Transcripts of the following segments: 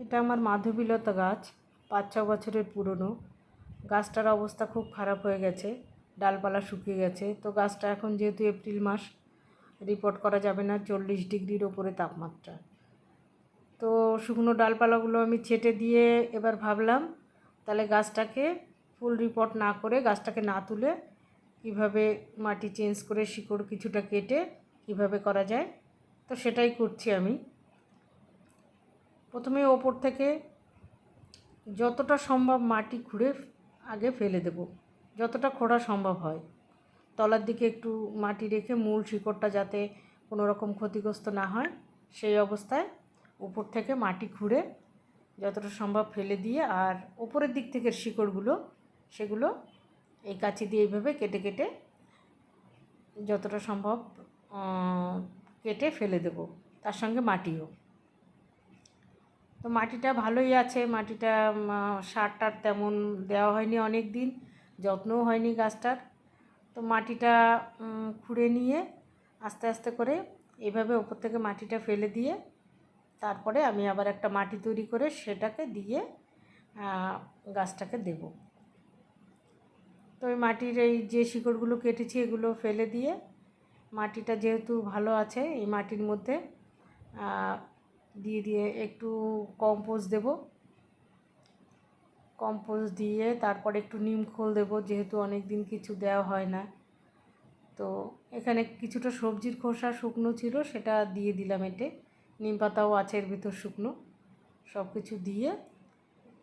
এটা আমার মাধবীলতা গাছ, পাঁচ ছ বছরের পুরনো। গাছটার অবস্থা খুব খারাপ হয়ে গেছে, ডালপালা শুকিয়ে গেছে। তো গাছটা এখন যেহেতু এপ্রিল মাস রিপোর্ট করা যাবে না চল্লিশ ডিগ্রির ওপরে তাপমাত্রা। তো শুকনো ডালপালাগুলো আমি ছেটে দিয়ে এবার ভাবলাম, তাহলে গাছটাকে ফুল রিপোর্ট না করে, গাছটাকে না তুলে কীভাবে মাটি চেঞ্জ করে শিকড় কিছুটা কেটে কীভাবে করা যায়, তো সেটাই করছি আমি। প্রথমে ওপর থেকে যতটা সম্ভব মাটি খুঁড়ে আগে ফেলে দেব। যতটা খোঁড়া সম্ভব হয়। তলার দিকে একটু মাটি রেখে মূল শিকড়টা যাতে কোনো রকম ক্ষতিগ্রস্ত না হয়, সেই অবস্থায় উপর থেকে মাটি খুঁড়ে যতটা সম্ভব ফেলে দিয়ে আর ওপরের দিক থেকে শিকড়গুলো, সেগুলো এই কাঁচি দিয়ে এইভাবে কেটে কেটে যতটা সম্ভব কেটে ফেলে দেব। তার সঙ্গে মাটিও। তো মাটিটা ভালোই আছে, মাটিটা সার টার তেমন দেওয়া হয়নি অনেক দিন যত্নও হয়নি গাছটার। তো মাটিটা খুঁড়ে নিয়ে আস্তে আস্তে করে এভাবে ওপর থেকে মাটিটা ফেলে দিয়ে তারপরে আমি আবার একটা মাটি তৈরি করে সেটাকে দিয়ে গাছটাকে দেব। তো ওই মাটির এই যে শিকড়গুলো কেটেছি এগুলো ফেলে দিয়ে মাটিটা যেহেতু ভালো আছে, এই মাটির মধ্যে দিয়ে দিয়ে একটু কম্পোস্ট দেব। কম্পোস্ট দিয়ে তারপরে একটু নিম খোল দেবো, যেহেতু অনেক দিন কিছু দেওয়া হয় না। তো এখানে কিছুটা সবজির খোসা শুকনো ছিল, সেটা দিয়ে দিলাম এতে। নিম পাতাও আছে এর ভিতর শুকনো সব কিছু দিয়ে।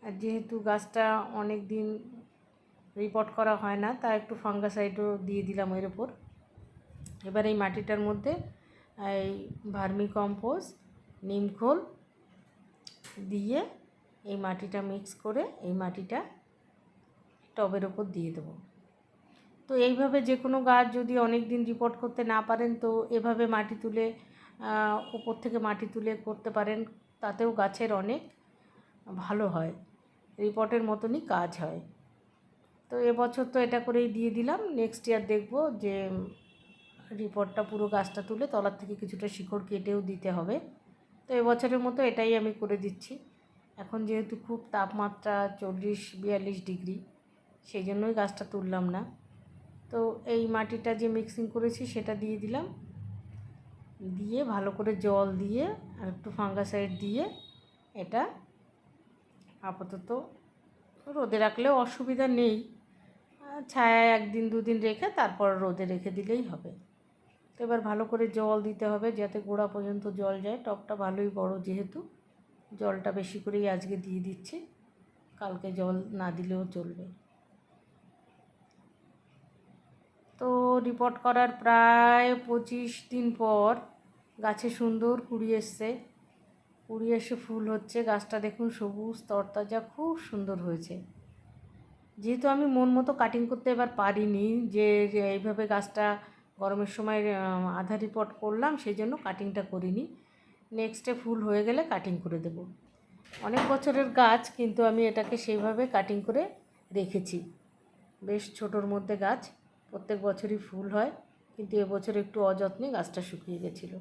আর যেহেতু গাছটা অনেক দিন রিপোর্ট করা হয় না, তা একটু ফাঙ্গাসাইডও দিয়ে দিলাম এর ওপর এবার এই মাটিটার মধ্যে এই ভার্মি কম্পোস্ট নিমখোল দিয়ে এই মাটিটা মিক্স করে এই মাটিটা টবের ওপর দিয়ে দেবো। তো এইভাবে যে কোনো গাছ যদি অনেক দিন রিপোর্ট করতে না পারেন, তো এভাবে মাটি তুলে ওপর থেকে মাটি তুলে করতে পারেন। তাতেও গাছের অনেক ভালো হয় রিপোর্টের মতনই কাজ হয়। তো এবছর তো এটা করেই দিয়ে দিলাম। নেক্সট ইয়ার দেখব যে রিপোর্টটা পুরো গাছটা তুলে তলার থেকে কিছুটা শিকড় কেটেও দিতে হবে। তো এবছরের মতো এটাই আমি করে দিচ্ছি। এখন যেহেতু খুব তাপমাত্রা চল্লিশ, বিয়াল্লিশ ডিগ্রি, সেই জন্যই গাছটা তুললাম না। তো এই মাটিটা যে মিক্সিং করেছি সেটা দিয়ে দিলাম। দিয়ে ভালো করে জল দিয়ে আর একটু ফাঙ্গাসাইড দিয়ে এটা আপাতত রোদে রাখলেও অসুবিধা নেই। ছায়ায় একদিন, দুদিন রেখে তারপর রোদে রেখে দিলেই হবে। তো এবার ভালো করে জল দিতে হবে যাতে গোড়া পর্যন্ত জল যায়। টবটা ভালোই বড় যেহেতু। জলটা বেশি করেই আজকে দিয়ে দিচ্ছি। কালকে জল না দিলেও চলবে। তো রিপোর্ট করার প্রায় পঁচিশ দিন পর গাছে সুন্দর কুড়ি এসছে। কুড়ি এসে ফুল হচ্ছে। গাছটা দেখুন সবুজ, তরতাজা, খুব সুন্দর হয়েছে। যেহেতু আমি মন মতো কাটিং করতে এবার পারিনি যে এইভাবে গাছটা গরমের সময় আধা রিপোর্ট করলাম সেই জন্য কাটিংটা করিনি নেক্সটে ফুল হয়ে গেলে কাটিং করে দেব। অনেক বছরের গাছ, কিন্তু আমি এটাকে সেইভাবে কাটিং করে রেখেছি। বেশ ছোটোর মধ্যে গাছ, প্রত্যেক বছরই ফুল হয়, কিন্তু এবছর একটু অযত্নে গাছটা শুকিয়ে গেছিল।